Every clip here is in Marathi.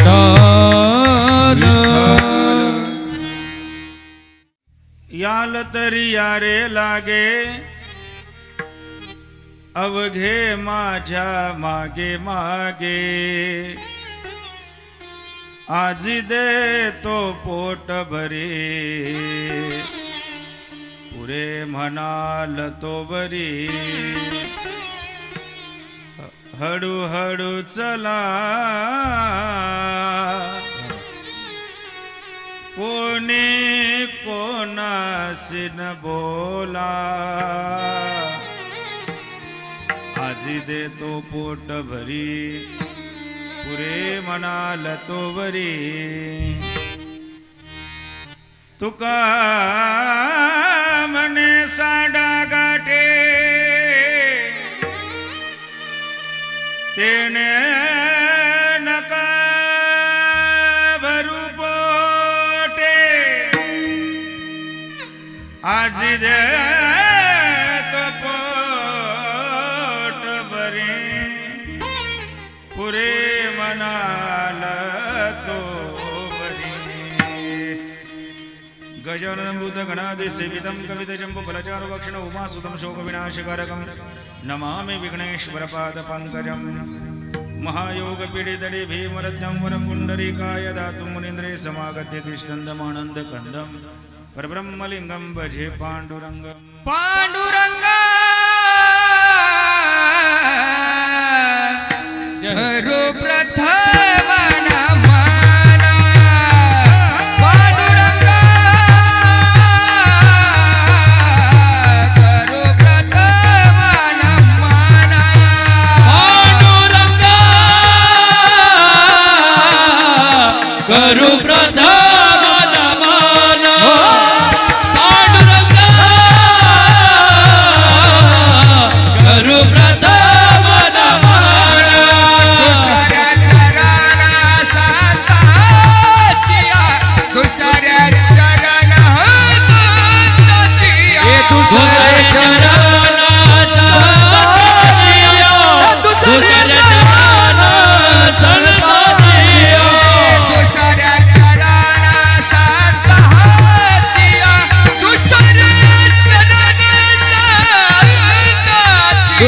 विठ्ठल. याल तरी यारे लागे अवघे माझ्या मागे मागे. आजी दे तो पोट भरी. पुरे म्हणाल तो बरी. हळू हळू चला. कोणी कोणाशी न बोला. आजी देतो पोट भरी. पुरे म्हणाल तो वरी. तुका मने साडा તેને આજે गजानन भूत गणादि उमासुतं शोकविनाशकारकं। नमामि विघ्नेश्वरपादपङ्कजम्। महायोगपीडितडे पंकजं महायोग पीडितडे भीमरत्नं वरपुण्डरीकाय दातुं मुनीन्द्रे समागत्य तिष्ठन्दमानन्दकन्दं परब्रह्मलिङ्गं भजे पाण्डुरङ्गं पांडुरंग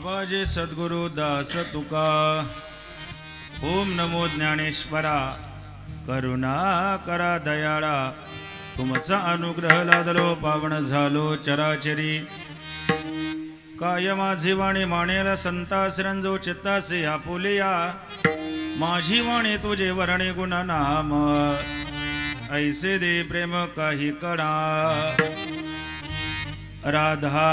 बाबाजी सद्गुरु दास तुका ओम नमो ज्ञानेश्वरा करुणा करा दयाळा तुमचा अनुग्रह लादलो पावन झालो चराचरी. काय माझी वाणी मानेला संतास रंजो चित्तासे आपुलिया माझी वाणी तुझे वरणे गुण नाम. ऐसे दे प्रेम काही कणा. राधा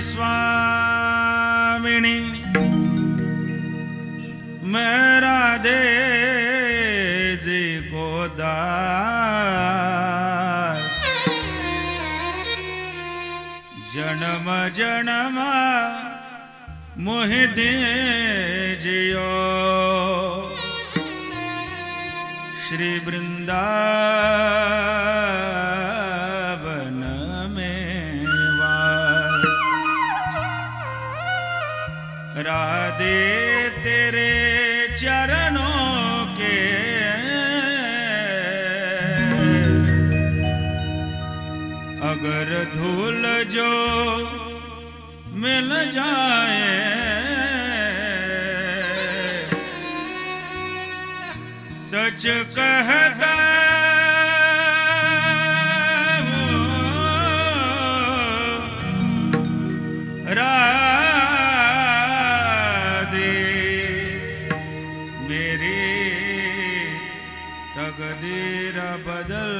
स्वामिनी। मेरा राधे जी को जन्म जन्म मोहि जियो। श्री वृंदा राधे तेरे चरणों के अगर धूल जो मिल जाए सच कहता तेरा बदल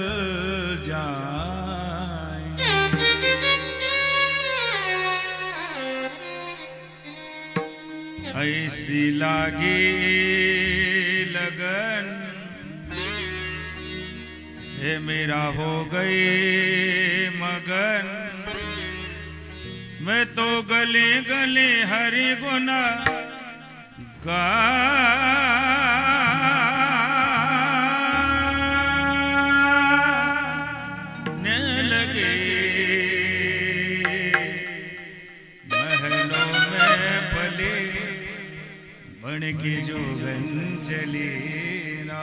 जाए। ऐसी लागे लगन हे मेरा हो गई मगन। मैं तो गले गले हरे गुना गा बन के जो गंज लेना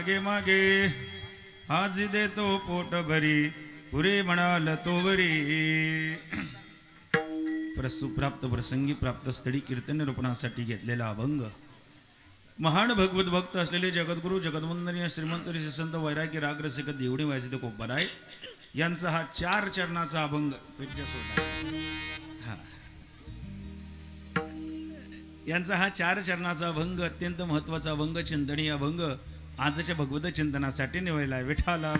मागे मागे. आज देतो पोट भरी पुरे म्हणाल तोवरी प्रसुप्राप्त प्रसंगी प्राप्त स्थळी कीर्तन रोपणासाठी घेतलेला अभंग. महान भगवत भक्त असलेले जगद्गुरु जगदवंदनीय श्रीमंत श्री संत वैरागी रागरसिक देवणी व्हायचे ते कोपराय यांचा हा चार चरणाचा अभंग हा. यांचा हा चार चरणाचा अभंग अत्यंत महत्त्वाचा अभंग चिंतनीय अभंग आजच्या भगवत चिंतनासाठी निवडला विठाला